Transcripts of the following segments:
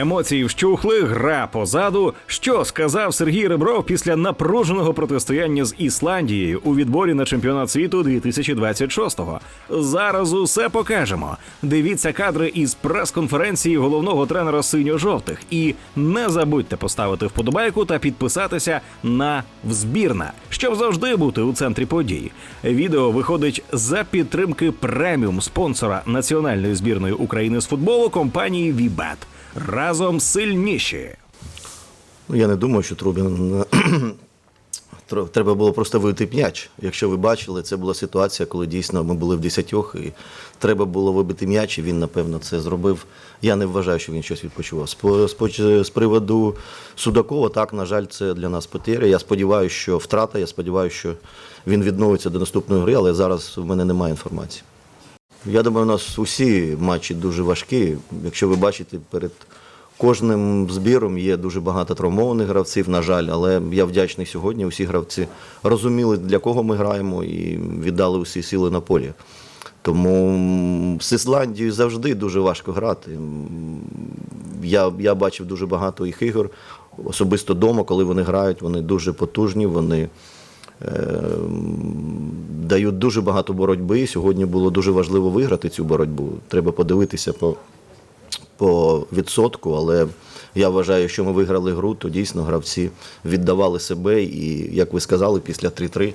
Емоції вщухли, гра позаду. Що сказав Сергій Ребров після напруженого протистояння з Ісландією у відборі на чемпіонат світу 2026-го? Зараз усе покажемо. Дивіться кадри із прес-конференції головного тренера синьо-жовтих. І не забудьте поставити вподобайку та підписатися на «Взбірна», щоб завжди бути у центрі подій. Відео виходить за підтримки преміум спонсора національної збірної України з футболу компанії Вібет. Разом сильніші. Ну, я не думаю, що Трубін треба було просто вибити м'яч. Якщо ви бачили, це була ситуація, коли дійсно ми були в десятьох, і треба було вибити м'яч, і він, напевно, це зробив. Я не вважаю, що він щось відпочивав. З, приводу Судакова, так, на жаль, це для нас потеря. Я сподіваюся, що втрата, я сподіваюся, що він відновиться до наступної гри, але зараз в мене немає інформації. Я думаю, у нас усі матчі дуже важкі. Якщо ви бачите, перед кожним збіром є дуже багато травмованих гравців, на жаль, але я вдячний сьогодні. Усі гравці розуміли, для кого ми граємо, і віддали усі сили на полі. Тому з Ісландією завжди дуже важко грати. Я, я бачив дуже багато їх ігор, особисто вдома, коли вони грають, вони дуже потужні, вони дають дуже багато боротьби. Сьогодні було дуже важливо виграти цю боротьбу. Треба подивитися по, по відсотку, але я вважаю, що ми виграли гру, то дійсно гравці віддавали себе. І, як ви сказали, після 3-3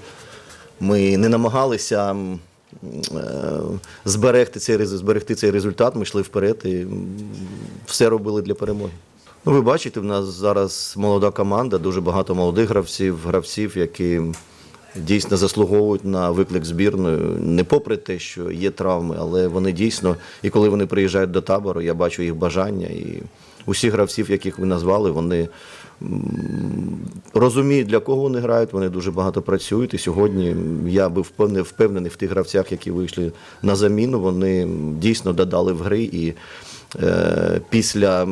ми не намагалися. е, Зберегти цей, зберегти цей результат, ми йшли вперед і все робили для перемоги. Ну, ви бачите, в нас зараз молода команда, дуже багато молодих гравців, гравців, які дійсно заслуговують на виклик збірної, не попри те, що є травми, але вони дійсно, і коли вони приїжджають до табору, я бачу їх бажання. І усі гравців, яких ви назвали, вони розуміють, для кого вони грають, вони дуже багато працюють. І сьогодні я впевнений, впевнений в тих гравцях, які вийшли на заміну. Вони дійсно додали в гри і. Е, Після,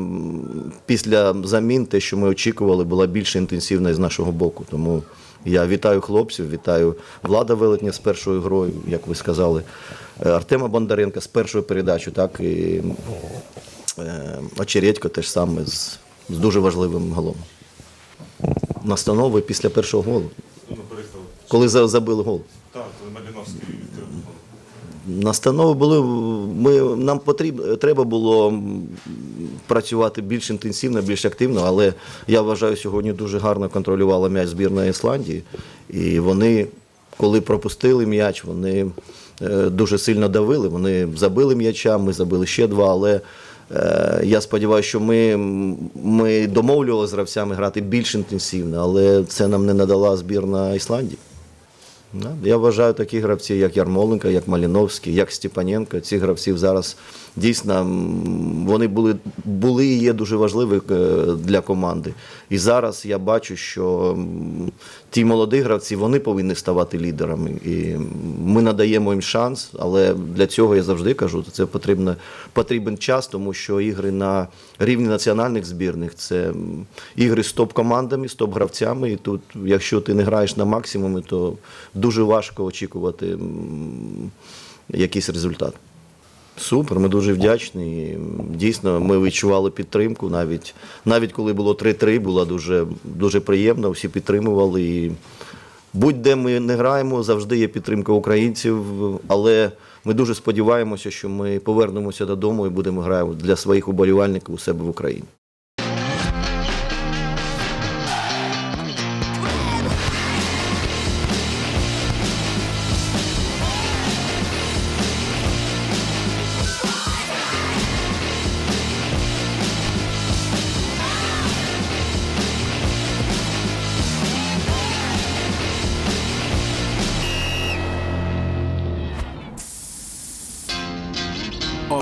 після замін, те, що ми очікували, була більш інтенсивна з нашого боку. Тому я вітаю хлопців, вітаю Влада Велетня з першою грою, як ви сказали, е, Артема Бондаренка з першою передачею, так і е, Очередько теж саме з, з дуже важливим голом. Настанови після першого голу, Ну, коли забили гол. Так, Маліновський. Настанови були. Ми, нам потрібно, треба було працювати більш інтенсивно, більш активно, але я вважаю, сьогодні дуже гарно контролювала м'яч збірна Ісландії. І вони, коли пропустили м'яч, вони е, дуже сильно давили. Вони забили м'яча, ми забили ще два, але. е, Я сподіваюся, що ми, ми домовлювалися з гравцями грати більш інтенсивно, але це нам не надала збірна Ісландії. Я вважаю такі гравці, як Ярмоленко, як Маліновський, як Степаненко. Ці гравці зараз дійсно вони були, були і є дуже важливі е, для команди. І зараз я бачу, що ті молоді гравці вони повинні ставати лідерами. І ми надаємо їм шанс, але для цього я завжди кажу, це потрібно, потрібен час, тому що ігри на рівні національних збірних це ігри з топ-командами, з топ-гравцями. І тут, якщо ти не граєш на максимумі, то дуже важко очікувати якийсь результат. Супер, ми дуже вдячні. Дійсно, ми відчували підтримку. Навіть, навіть коли було 3-3, було дуже, дуже приємно, всі підтримували. І будь-де ми не граємо, завжди є підтримка українців. Але ми дуже сподіваємося, що ми повернемося додому і будемо грати для своїх уболівальників у себе в Україні.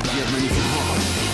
don't get many from.